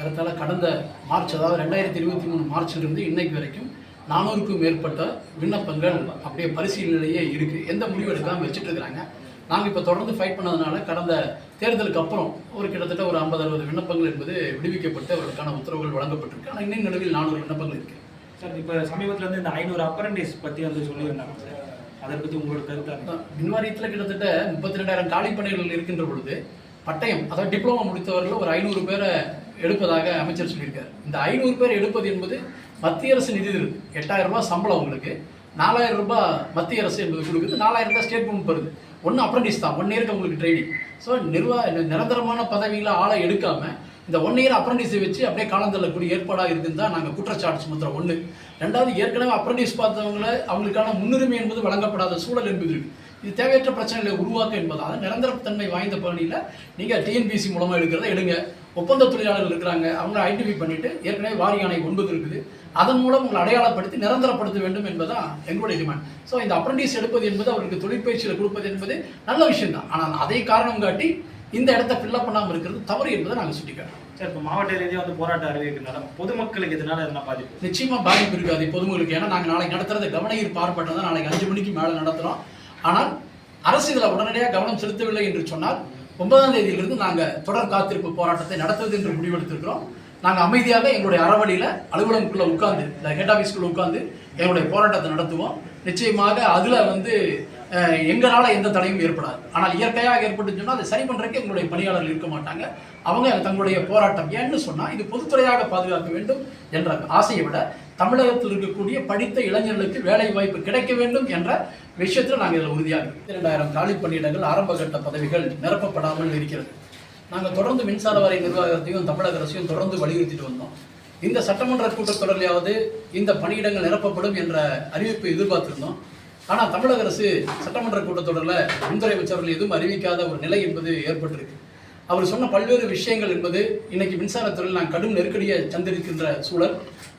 March அதாவது ரெண்டாயிரத்தி இருபத்தி மூணு மார்ச்சிலிருந்து இன்னைக்கு வரைக்கும் நானூறுக்கும் மேற்பட்ட விண்ணப்பங்கள் அப்படியே பரிசீலனையிலேயே இருக்குது எந்த முடிவு எடுக்காமல் வச்சுட்டு இருக்கிறாங்க. நாங்கள் இப்போ தொடர்ந்து ஃபைட் பண்ணதுனால கடந்த தேர்தலுக்கு அப்புறம் ஒரு கிட்டத்தட்ட ஒரு ஐம்பது அறுபது விண்ணப்பங்கள் என்பது விடுவிக்கப்பட்டு அவர்களுக்கான உத்தரவுகள் வழங்கப்பட்டிருக்கு. ஆனால் இன்னும் நிலவில் நானூறு விண்ணப்பங்கள் இருக்குது சார் இப்போ சமீபத்தில் வந்து இந்த ஐநூறு அப்ரண்டிஸ் பற்றி வந்து சொல்லியிருந்தாங்க சார். அதை பற்றி உங்களோட கருத்து என்ன? மின்வாரியத்தில் கிட்டத்தட்ட முப்பத்தி ரெண்டாயிரம் காலி பணிகள் இருக்கின்ற பொழுது பட்டயம் அதாவது டிப்ளமோ முடித்தவர்கள் ஒரு ஐநூறு பேரை எடுப்பதாக அமைச்சர் சொல்லியிருக்காரு. இந்த ஐநூறு பேர் எடுப்பது என்பது மத்திய அரசு நிதி இருக்கு எட்டாயிரம் ரூபாய் சம்பளம் உங்களுக்கு நாலாயிரம் ரூபாய் மத்திய அரசு என்பது கொடுக்குது. நாலாயிரம் ரூபாய் ஸ்டேட் கவர்மெண்ட் வருது ஒன்று அப்ரண்டிஸ் தான். ஒன் இயருக்கு உங்களுக்கு ட்ரைனிங் ஸோ நிர்வாக நிரந்தரமான பதவியில் ஆளை எடுக்காமல் இந்த ஒன் இயர் அப்ரண்டிஸை வச்சு அப்படியே காலம் தள்ளக்கூடிய ஏற்பாடாக இருக்குன்னு தான் நாங்கள் குற்றச்சாட்டு சுமத்துறோம். ஒன்று ரெண்டாவது ஏற்கனவே அப்ரண்டிஸ் பார்த்தவங்கள அவங்களுக்கான முன்னுரிமை என்பது வழங்கப்படாத சூழல் என்பது இது தேவையற்ற பிரச்சனைகளை உருவாக்க என்பதால் நிரந்தரத்தன்மை வாய்ந்த பணியில் நீங்கள் டிஎன்பிசி மூலமாக எடுக்கிறத எடுங்க. ஒப்பந்த தொழிலாளர்கள் இருக்கிறாங்க. அவங்களை ஐடென்டிஃபை பண்ணிட்டு ஏற்கனவே வாரியானை ஒன்பது இருக்குது. அதன் மூலம் உங்களை அடையாளப்படுத்தி நிரந்தரப்படுத்த வேண்டும் என்பதுதான் எங்களுடைய டிமாண்ட் ஸோ இந்த அப்ரண்டிஸ் எடுப்பது என்பது அவருக்கு தொழிற்பயிற்சியில் கொடுப்பது என்பது நல்ல விஷயம் தான் ஆனால் அதை காரணம் காட்டி இந்த இடத்த ஃபில்லப் பண்ணாமல் இருக்கிறது தவறு என்பதை நாங்கள் சுட்டிக்காட்டுறோம். சார் இப்போ மாவட்ட ரீதியாக வந்து போராட்டம் அறிவிக்கிறதுனால பொதுமக்களுக்கு இதனால என்ன பாதிப்பு? நிச்சயமா பாதிப்பு இருக்காது பொதுமக்களுக்கு. ஏன்னா நாங்கள் நாளைக்கு நடத்துறது கவனஈர் பார்ப்பட்டம் தான் நாளைக்கு அஞ்சு மணிக்கு மேலே நடத்துகிறோம் ஆனால் அரசு இதில் உடனடியாக கவனம் செலுத்தவில்லை என்று சொன்னால் ஒன்பதாம் தேதியிலிருந்து நாங்கள் தொடர் காத்திருப்பு போராட்டத்தை நடத்துவது என்று முடிவெடுத்திருக்கிறோம். நாங்கள் அமைதியாக எங்களுடைய அறவழியில் அலுவலகத்துக்குள்ள உட்காந்து இந்த ஹெட் ஆஃபீஸ்க்குள்ள உட்காந்து எங்களுடைய போராட்டத்தை நடத்துவோம். நிச்சயமாக அதில் வந்து எங்களால் எந்த தடையும் ஏற்படாது. ஆனால் இயற்கையாக ஏற்பட்டுச்சுன்னா சொன்னால் அதை சரி பண்ணுறதுக்கு எங்களுடைய பணியாளர்கள் இருக்க மாட்டாங்க. அவங்க தங்களுடைய போராட்டம் ஏன்னு சொன்னால் இது பொதுத்துறையாக பாதுகாக்க வேண்டும் என்ற ஆசையை விட தமிழகத்தில் இருக்கக்கூடிய படித்த இளைஞர்களுக்கு வேலை வாய்ப்பு கிடைக்க வேண்டும் என்ற விஷயத்தில் நாங்கள் இதில் உறுதியாக இரண்டாயிரம் காலி பணியிடங்கள் ஆரம்பகட்ட பதவிகள் நிரப்பப்படாமல் இருக்கிறது. நாங்கள் தொடர்ந்து மின்சார வாரிய நிர்வாகத்தையும் தமிழக அரசையும் தொடர்ந்து வலியுறுத்திட்டு வந்தோம். இந்த சட்டமன்ற கூட்டத்தொடரிலாவது இந்த பணியிடங்கள் நிரப்பப்படும் என்ற அறிவிப்பை எதிர்பார்த்திருந்தோம். ஆனால் தமிழக அரசு சட்டமன்ற கூட்டத்தொடரில் உள்துறை அமைச்சர்கள் எதுவும் அறிவிக்காத ஒரு நிலை என்பது ஏற்பட்டிருக்கு. அவர் சொன்ன பல்வேறு விஷயங்கள் என்பது இன்னைக்கு மின்சாரத்துறையில் நான் கடும் நெருக்கடியை சந்திருக்கின்ற சூழல்.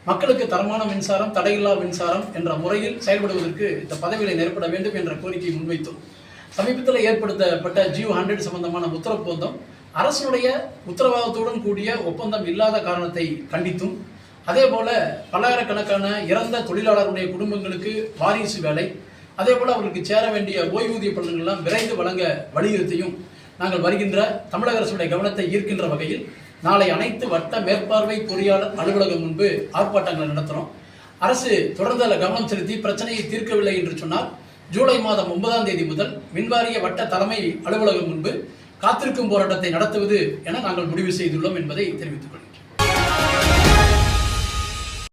மக்களுக்கு தரமான மின்சாரம் தடையில்லா மின்சாரம் என்ற முறையில் செயல்படுவதற்கு இந்த பதவிகளை நிரப்பட வேண்டும் என்ற கோரிக்கையை முன்வைத்தோம். சமீபத்தில் ஏற்படுத்தப்பட்ட ஜியோ ஹண்ட்ரட் சம்பந்தமான உத்தரப்பந்தம் அரசுடைய உத்தரவாதத்துடன் கூடிய ஒப்பந்தம் இல்லாத காரணத்தை கண்டித்தும் அதே போல பல்லாயிரக்கணக்கான இறந்த தொழிலாளர்களுடைய குடும்பங்களுக்கு வாரிசு வேலை அதே போல அவர்களுக்கு சேர வேண்டிய ஓய்வூதிய பலன்கள்லாம் எல்லாம் விரைந்து வழங்க வலியுறுத்தியும் நாங்கள் வருகின்ற தமிழக அரசுடைய கவனத்தை ஈர்க்கின்ற வகையில் நாளை அனைத்து வட்ட மேற்பார்வை பொறியாளர் அலுவலகம் முன்பு ஆர்ப்பாட்டங்களை நடத்துகிறோம் அரசு தொடர்ந்து அதில் கவனம் செலுத்தி பிரச்சனையை தீர்க்கவில்லை என்று சொன்னால் ஜூலை மாதம் ஒன்பதாம் தேதி முதல் மின்வாரிய வட்ட தலைமை அலுவலகம் முன்பு காத்திருக்கும் போராட்டத்தை நடத்துவது என நாங்கள் முடிவு செய்துள்ளோம் என்பதை தெரிவித்துக் கொள்கிறேன்.